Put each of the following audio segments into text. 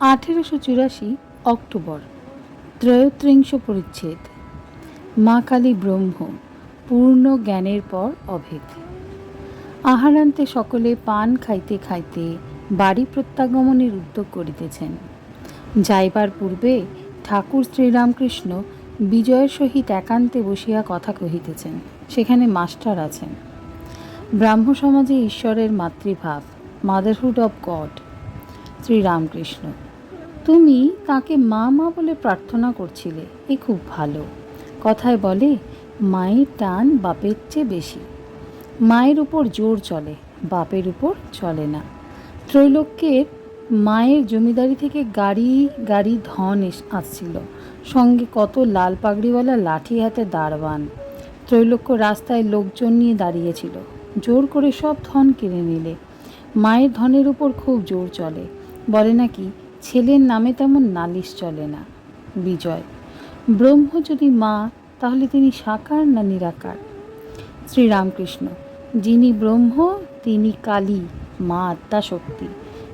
আঠেরোশো চুরাশি অক্টোবর, ত্রয়োত্রিংশ পরিচ্ছেদ। মা কালী ব্রহ্ম, পূর্ণ জ্ঞানের পর অভেদ। আহারান্তে সকলে পান খাইতে খাইতে বাড়ি প্রত্যাগমনের উদ্যোগ করিতেছেন। যাইবার পূর্বে ঠাকুর শ্রীরামকৃষ্ণ বিজয়ের সহিত একান্তে বসিয়া কথা কহিতেছেন। সেখানে মাস্টার আছেন। ব্রাহ্ম সমাজে ঈশ্বরের মাতৃভাব মাদারহুড অব গড শ্রীরামকৃষ্ণ। তুমি তাকে মা মা বলে প্রার্থনা করছিলে, এ খুব ভালো। কথায় বলে, মায়ের টান বাপের চেয়ে বেশি। মায়ের উপর জোর চলে, বাপের উপর চলে না। ত্রৈলোক্যের মায়ের জমিদারি থেকে গাড়ি গাড়ি ধন এস- আসছিল। সঙ্গে কত লাল পাগড়িওয়ালা লাঠি হাতে দাঁড়বান ত্রৈলোক্য রাস্তায় লোকজন নিয়ে দাঁড়িয়েছিল। জোর করে সব ধন কিনে নিলে। মায়ের ধনের উপর খুব জোর চলে। বলে নাকি, ছেলের নামে তেমন নালিশ চলে না। বিজয়, ব্রহ্ম যদি মা, তাহলে তিনি সাকার না নিরাকার? শ্রীরামকৃষ্ণ, যিনি ব্রহ্ম, তিনি কালী, মা আত্মা শক্তি।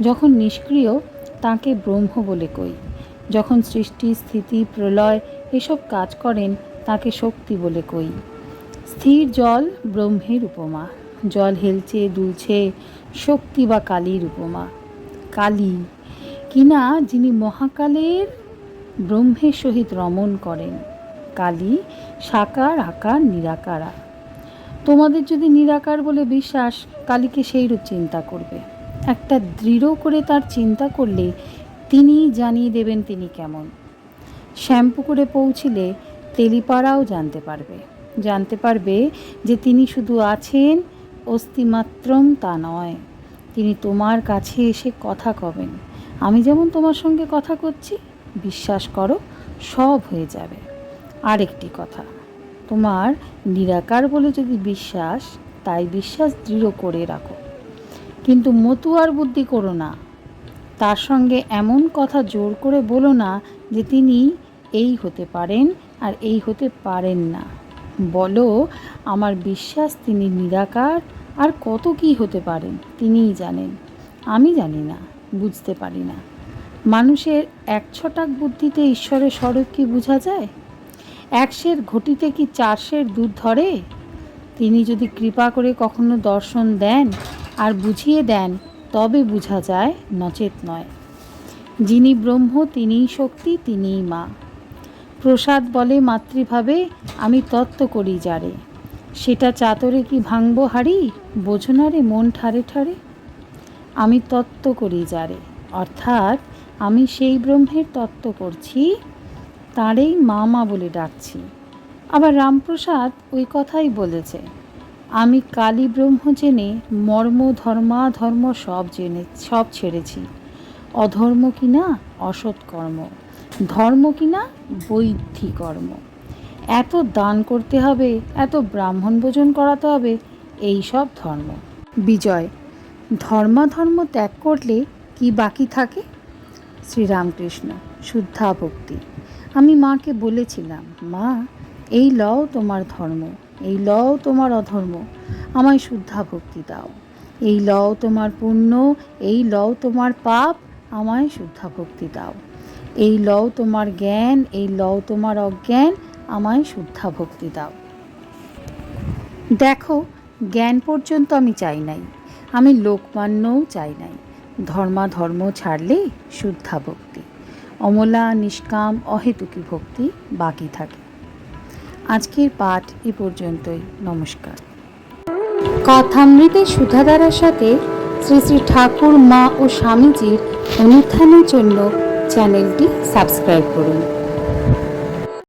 যখন নিষ্ক্রিয়, তাকে ব্রহ্ম বলে কই। যখন সৃষ্টি, স্থিতি, প্রলয় এসব কাজ করেন, তাকে শক্তি বলে কই। স্থির জল ব্রহ্মের উপমা, জল হেলছে, দুলছে, শক্তি বা কালীর উপমা। কালী, কিনা যিনি মহাকালের ব্রহ্মের সহিত রমণ করেন। কালী সাকার, আকার, নিরাকারা। তোমাদের যদি নিরাকার বলে বিশ্বাস, কালীকে সেইরূপ চিন্তা করবে। একটা দৃঢ় করে তার চিন্তা করলে তিনি জানিয়ে দেবেন তিনি কেমন। শ্যাম্পু করে পৌঁছিলে তেলিপাড়াও জানতে পারবে। জানতে পারবে যে তিনি শুধু আছেন, অস্তিমাত্রম তা নয়। তিনি তোমার কাছে এসে কথা কবেন। আমি যেমন তোমার সঙ্গে কথা করছি, বিশ্বাস করো, সব হয়ে যাবে। আরেকটি কথা, তোমার নিরাকার বলে যদি বিশ্বাস, তাই বিশ্বাস দৃঢ় করে রাখো। কিন্তু মতুয়ার বুদ্ধি করো না। তার সঙ্গে এমন কথা জোর করে বলো না যে তিনি এই হতে পারেন আর এই হতে পারেন না। বলো, আমার বিশ্বাস তিনি নিরাকার আর কত কি হতে পারেন তিনিই জানেন। আমি জানি না, বুঝতে পারি না। মানুষের এক ছটাক বুদ্ধিতে ঈশ্বরের স্বরূপ কি বোঝা যায়? একশের ঘটিতে কি চারশের দুধ ধরে? তিনি যদি কৃপা করে কখনো দর্শন দেন আর বুঝিয়ে দেন, তবে বোঝা যায় নচেত নয়। যিনি ব্রহ্ম, তিনিই শক্তি, তিনিই মা। প্রসাদ বলে মাতৃভাবে আমি তত্ত্ব করি যারে। সেটা চাতরে কি ভাঙব হাড়ি? বোঝো না রে মন ঠারে ঠারে। আমি তত্ত্ব করি যারে, অর্থাৎ আমি সেই ব্রহ্মের তত্ত্ব করছি, তাঁরেই মা মা বলে ডাকছি। আবার রামপ্রসাদ ওই কথাই বলেছে, আমি কালী ব্রহ্ম জেনে মর্ম ধর্মাধর্ম সব জেনে, সব ছেড়েছি। অধর্ম কিনা? অসৎ কর্ম। ধর্ম কিনা? বৈধি কর্ম। এত দান করতে হবে, এত ব্রাহ্মণ ভোজন করাতে হবে, এই সব ধর্ম। বিজয়, ধর্মাধর্ম ত্যাগ করলে কি বাকি থাকে? শ্রীরামকৃষ্ণ, শুদ্ধা ভক্তি। আমি মাকে বলেছিলাম, মা, এই লও তোমার ধর্ম, এই লও তোমার অধর্ম, আমায় শুদ্ধা ভক্তি দাও। এই লও তোমার পুণ্য, এই লও তোমার পাপ, আমায় শুদ্ধা ভক্তি দাও। এই লও তোমার জ্ঞান, এই লও তোমার অজ্ঞান আমায় শুদ্ধা ভক্তি দাও। দেখো, জ্ঞান পর্যন্ত আমি চাই নাই। আমি লোকমান্যও চাই নাই। ধর্মাধর্ম ছাড়লে শুদ্ধা ভক্তি অমলা, নিষ্কাম, অহেতুকি ভক্তি বাকি থাকে। আজকের পাঠ এ পর্যন্তই। নমস্কার। কথামৃতের সুধাধারার সাথে শ্রী শ্রী ঠাকুর, মা ও স্বামীজির অনুত্থানের জন্য চ্যানেলটি সাবস্ক্রাইব করুন।